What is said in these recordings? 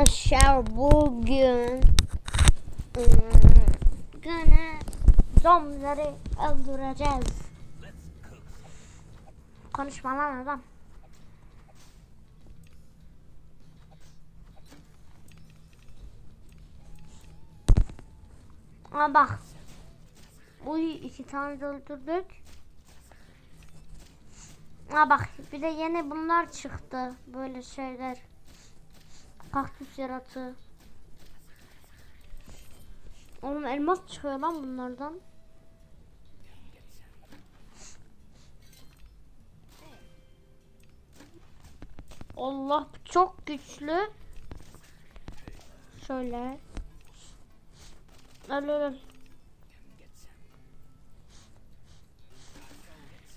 Arkadaşlar bugün ıı, gene zombileri öldüreceğiz. Konuşma lan adam. Aa bak. Uy iki tane öldürdük. Aa bak bir de yeni bunlar çıktı. Böyle şeyler. Kaktüs yaratığı. Oğlum elmas çıkıyor lan bunlardan. Allah çok güçlü. Şöyle. Öl öl.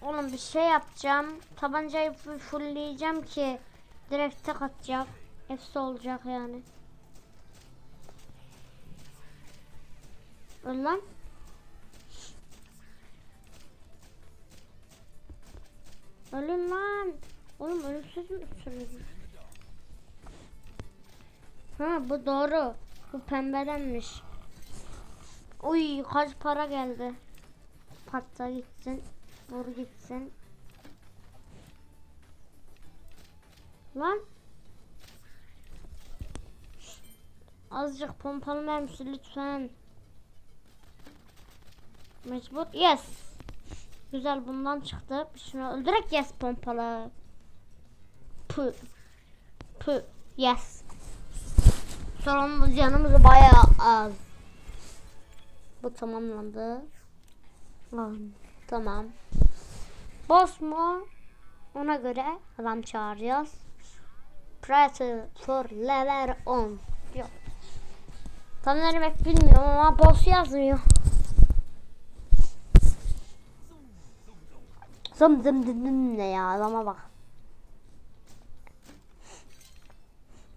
Oğlum bir şey yapacağım. Tabancayı full- fullleyeceğim ki direkt tek. Hepsi olacak yani. Öl lan. Ölün lan. Oğlum ölümsüz müsünüz? Ha bu doğru. Bu pembedenmiş. Uy kaç para geldi. Patla gitsin. Vur gitsin. Lan. Azıcık pompalı mermisi lütfen. Mecbur. Yes. Güzel bundan çıktı. Şunu öldürek yes pompalı. Pı. Pı. Yes. Sorunumuz canımız bayağı az. Bu tamamlandı. Tamam. Boss mu? Ona göre adam çağıracağız. Predator level 10. Ne demek bilmiyorum ama boss yazmıyor. Zım zım zım zım ne ya adama bak.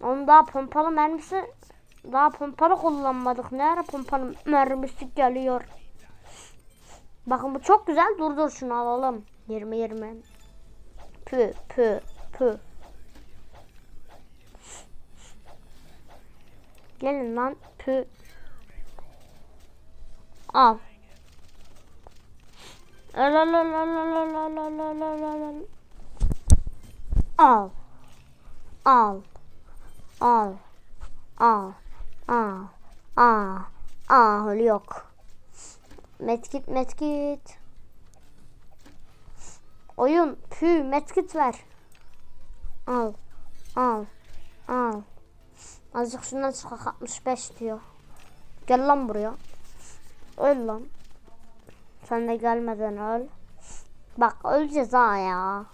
Onun daha pompalı mermisi daha pompalı kullanmadık. Ne ara pompalı mermisi geliyor. Bakın bu çok güzel. Dur dur şunu alalım. 20 20. Pü pü pü. Gelin lan Al. Al al al al al al al al al al al al. Al. Al. Al. Al. Al. Al. Al. Yok. Metkit metkit. Oyun pü metkit ver. Al. Al. Al. Azıcık şundan çıkak 65 diyor. Gel lan buraya. Öl lan. Sen de gelmeden öl. Bak öleceğiz ha ya.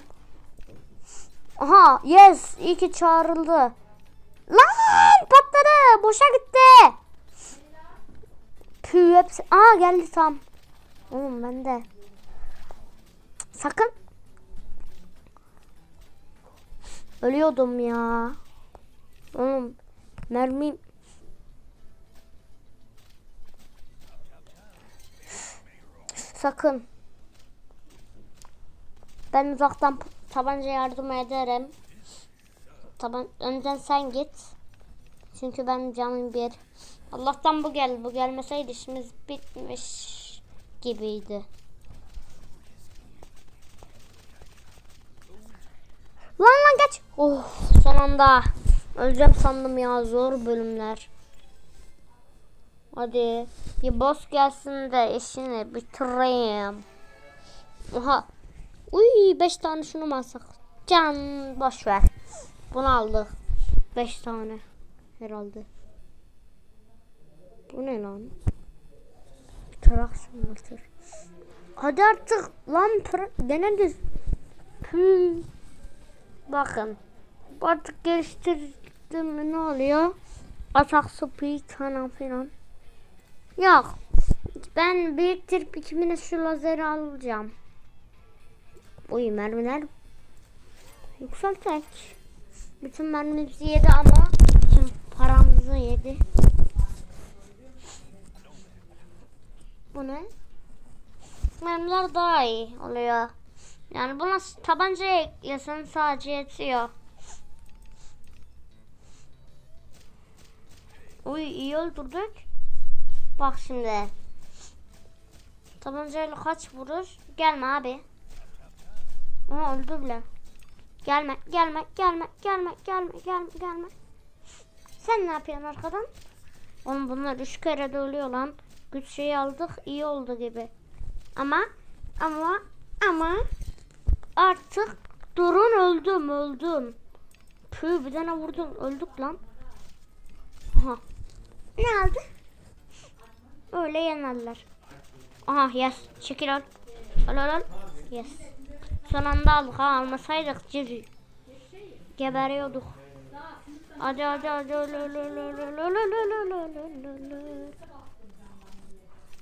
Aha yes iyi ki çağrıldı. Lan patladı boşa gitti. Pü hepsi. Aa geldi tam. Oğlum ben de. Sakın. Ölüyordum ya. Oğlum mermi Sakın. Ben uzaktan tabanca yardım ederim. Taban önden sen git. Çünkü ben canım bir. Allah'tan bu gel. Bu gelmeseydi işimiz bitmiş gibiydi. Lan lan geç. Oh son anda. Öleceğim sandım ya zor bölümler. Hadi bir boss gelsin de işini bitireyim. Oha. Uy 5 tane şunu mu alsak? Can boş ver. Bunu aldık. 5 tane herhalde. Bu ne lan? Tarak sanatır. Hadi artık lan gene. Bakın. Artık mi ne oluyor? Atak speed falan. Yok. Ben biriktirip ikimine şu lazeri alacağım. Uy mermiler yükseltek. Bütün mermimizi yedi ama bütün paramızı yedi. Bu ne? Mermiler daha iyi oluyor. Yani buna tabancaya eklesen sadece yetiyor. Uy iyi öldürdük. Bak şimdi. Tabancayla kaç vuruş? Gelme abi. Ama öldü bile. Gelme, gelme, gelme, gelme, gelme, gelme, gelme. Sen ne yapıyorsun arkadan? Oğlum bunlar üç kere de ölüyor lan. Güç şeyi aldık, iyi oldu gibi. Ama, ama, ama artık durun öldüm, öldüm. Püh bir tane vurdum, öldük lan. Ne aldı? Öyle yanarlar. Aha yes. Çekil al. Al al al. Yes. Son anda aldık ha. Almasaydık ciri. Geberiyorduk. Hadi hadi hadi.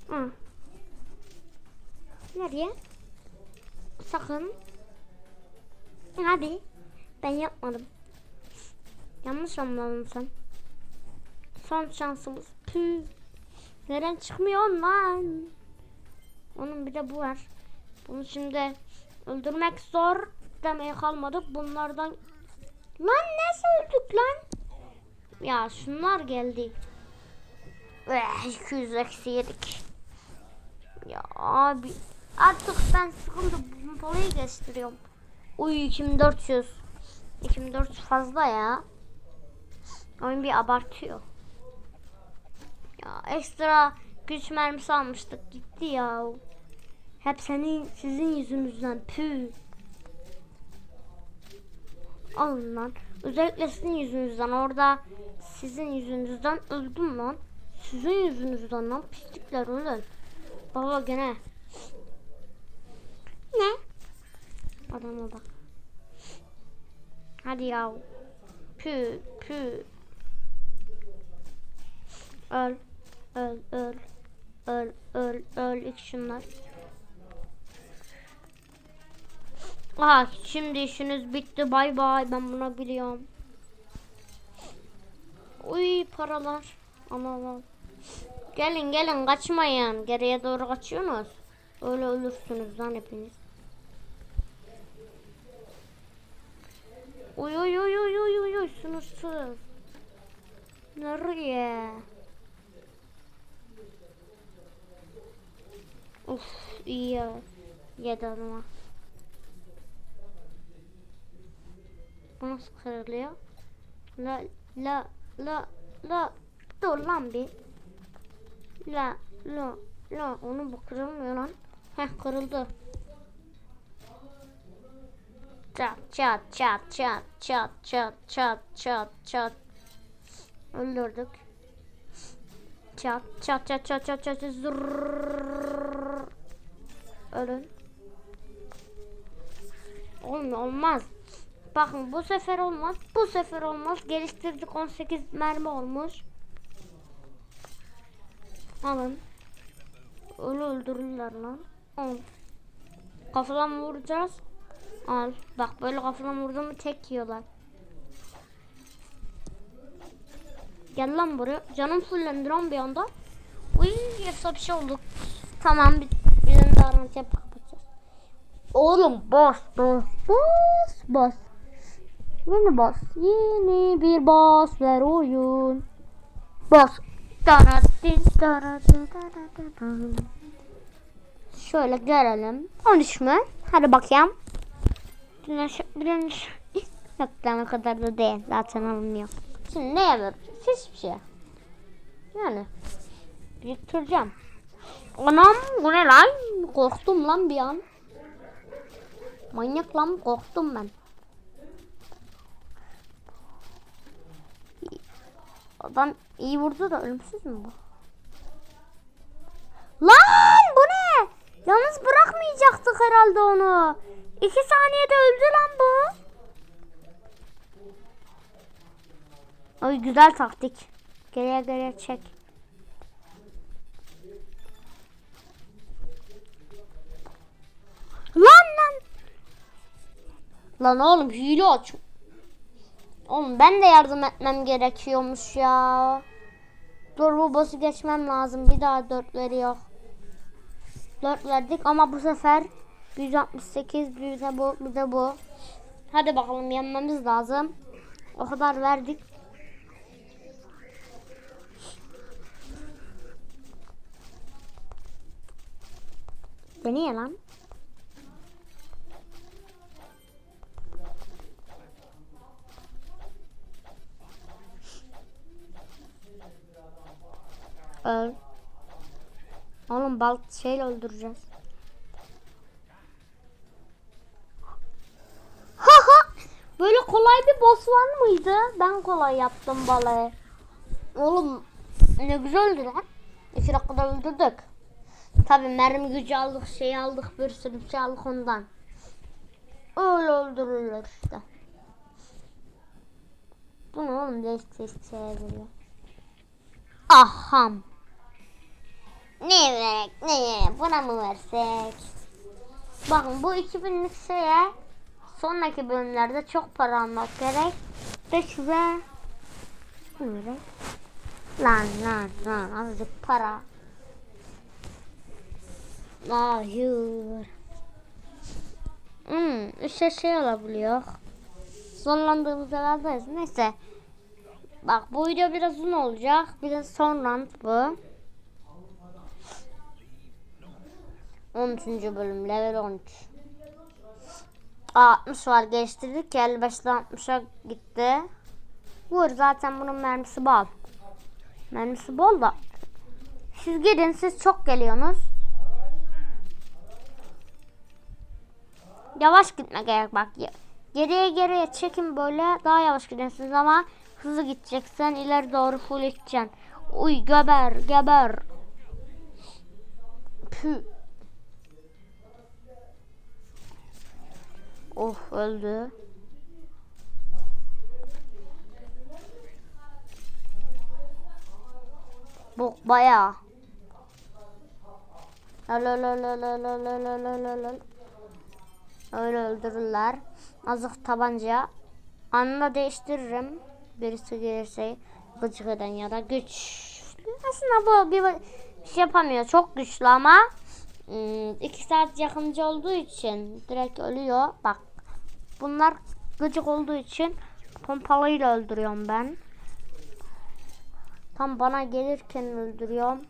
Hı. Nereye? Sakın. Hadi. Ben yapmadım. Yanlış anladın sen. Son şansımız. Püh. Neden çıkmıyor lan? Onun bir de bu var. Bunu şimdi öldürmek zor demeye kalmadık. Bunlardan Lan nasıl öldük lan? Ya şunlar geldi. Eh, 200 eksi yedik. Ya abi artık ben sıkıldım. Pompalıyı gösteriyorum. Uy 2400. 2400 fazla ya. Oyun bir abartıyor. Ya ekstra güç mermisi almıştık gitti ya. Hep senin sizin yüzünüzden pü. Alın lan. Özellikle sizin yüzünüzden orada sizin yüzünüzden öldüm lan. Sizin yüzünüzden lan pislikler ölün. Baba gene. Ne? Adama bak. Hadi yav. Pü pü. Öl. Öl öl. Öl öl öl ilk şunlar. Aha şimdi işiniz bitti bay bay ben bunu biliyorum. Uy paralar. Al al al. Gelin gelin kaçmayın. Geriye doğru kaçıyorsunuz. Öyle ölürsünüz lan hepiniz. Uy uy uy uy uy uy sınırsız. Nereye? Uf iyi ya. Yedi adama. Bu nasıl kırılıyor? La la la la dur lan bir. La la la onu bu kırılmıyor lan. Heh kırıldı. Çat çat çat çat çat çat çat çat çat. Öldürdük. Çat çat çat çat çat çat zırrrr. Ölün. Olmuyor olmaz. Bakın bu sefer olmaz. Bu sefer olmaz. Geliştirdik 18 mermi olmuş. Alın. Öyle öldürürler lan. Al. Kafadan vuracağız. Al. Bak böyle kafadan vurdu mu tek yiyorlar. Gel lan buraya. Canım fullendi bir anda. Uy yoksa bir şey olduk. Tamam bir, aranızı yapıp kapatacağız. Oğlum boss boss boss boss. Yeni boss. Yeni bir boss ver oyun. Daratin. Şöyle görelim. 13 mü? Hadi bakayım. Güneş, güneş. Yok lan o kadar da değil. Zaten alınmıyor. Şimdi ne yapıyoruz? Hiçbir şey. Yani. Biriktireceğim. Anam bu ne lan? Korktum lan bir an. Manyak lan korktum ben. Adam iyi vurdu da ölümsüz mü bu? Lan bu ne? Yalnız bırakmayacaktık herhalde onu. İki saniyede öldü lan bu. Ay güzel taktik. Geriye geriye çek. Lan oğlum hile aç. Oğlum ben de yardım etmem gerekiyormuş ya. Dur bu boss'u geçmem lazım. Bir daha dört veriyor. Dört verdik ama bu sefer 168 bir de bu bir de bu. Hadi bakalım yenmemiz lazım. O kadar verdik. Bu niye lan? Öl. Oğlum bal şeyle öldüreceğiz. Haha! Böyle kolay bir boss var mıydı? Ben kolay yaptım balayı. Oğlum ne güzeldi lan. İki dakikada öldürdük. Tabi mermi gücü aldık, şey aldık, bir sürü şey aldık ondan. Öyle öldürürler işte. Bu ne oğlum değişik değişik şeyler. Aham. Ne verek ne buna mı versek? Bakın bu 2000'lik şeye sonraki bölümlerde çok para almak gerek. Ve size verek? Lan lan lan azıcık para. Hayır. Hmm, işte şey olabiliyor. Zorlandığımız yerlerdeyiz. Neyse. Bak bu video biraz uzun olacak. Biraz sonra bu. 13. bölüm level 13. Aa, 60 var geçtirdik. 55'den 60'a gitti. Vur zaten bunun mermisi bol. Mermisi bol da. Siz gidin siz çok geliyorsunuz. Yavaş gitme gerek bak. Ya- Geriye geriye çekin böyle daha yavaş gidiyorsunuz ama hızlı gideceksin. ileri doğru full gideceksin. Uy geber geber. Pü. Oh öldü. Bu bayağı. Öyle öldürürler. Azık tabanca. Anla değiştiririm. Birisi gelirse gıcık eden ya da güçlü. Aslında bu bir şey yapamıyor. Çok güçlü ama ım, iki saat yakıncı olduğu için direkt ölüyor. Bak bunlar gıcık olduğu için pompalıyla öldürüyorum ben. Tam bana gelirken öldürüyorum.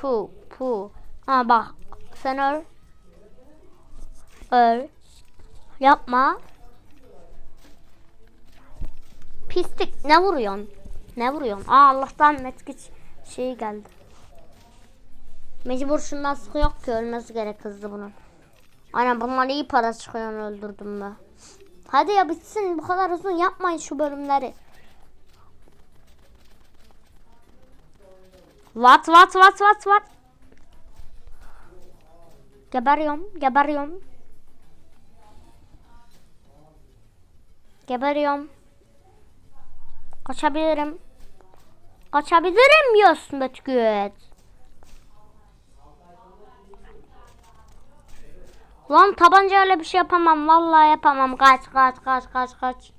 Pu pu. Ha bak sen öl. Öl. Yapma. Pislik ne vuruyorsun? Ne vuruyorsun? Aa Allah'tan metkit şey geldi. Mecbur şundan sıkı yok ki ölmesi gerek hızlı bunun. Aynen bunlar iyi para çıkıyor öldürdüm ben. Hadi ya bitsin bu kadar uzun yapmayın şu bölümleri. What what what what what? Geberiyorum, geberiyorum. Geberiyorum. Kaçabilirim. Kaçabilirim yiyorsun Betgüt. Lan tabancayla bir şey yapamam. Vallahi yapamam. Kaç kaç kaç kaç kaç.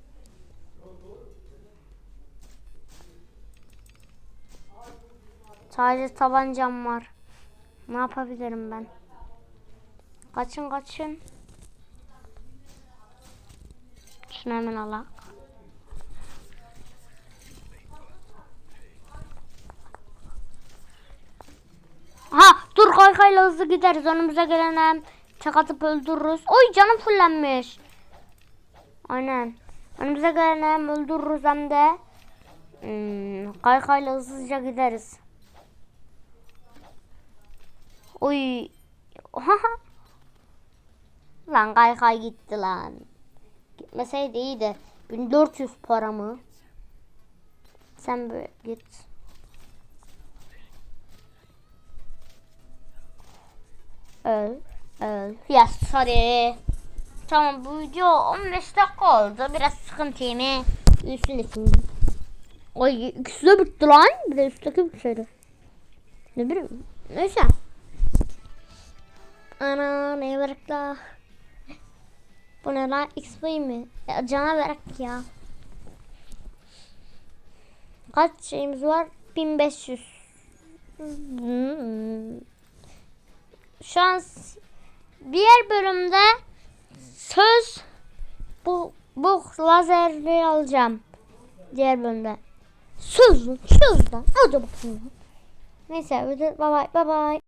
Sadece tabancam var. Ne yapabilirim ben? Kaçın kaçın. Şunu hemen alak. Ha dur kaykayla hızlı gideriz. Önümüze gelene tek atıp öldürürüz. Oy canım fullenmiş. Aynen. Önümüze gelene hem öldürürüz hem de hmm, kaykayla hızlıca gideriz. Oy. lan kaykay gitti lan. Gitmeseydi iyiydi. 1400 para mı? Sen böyle git. Öl. Öl. Ya sorry. Tamam bu video 15 dakika oldu. Biraz sıkıntıyım. Üstündesin. Ay ikisi de bitti lan. Bir de üstteki bir şeydi. Ne bileyim. Neyse. Ana ne bırak da. Bu ne lan XP mi? Ya, cana bırak ya. Kaç şeyimiz var? 1500. Hmm. Şu an s- diğer bölümde söz bu bu lazerli alacağım. Diğer bölümde. Söz mü? Söz lan. Hadi bakalım. Neyse bye bye bye bye.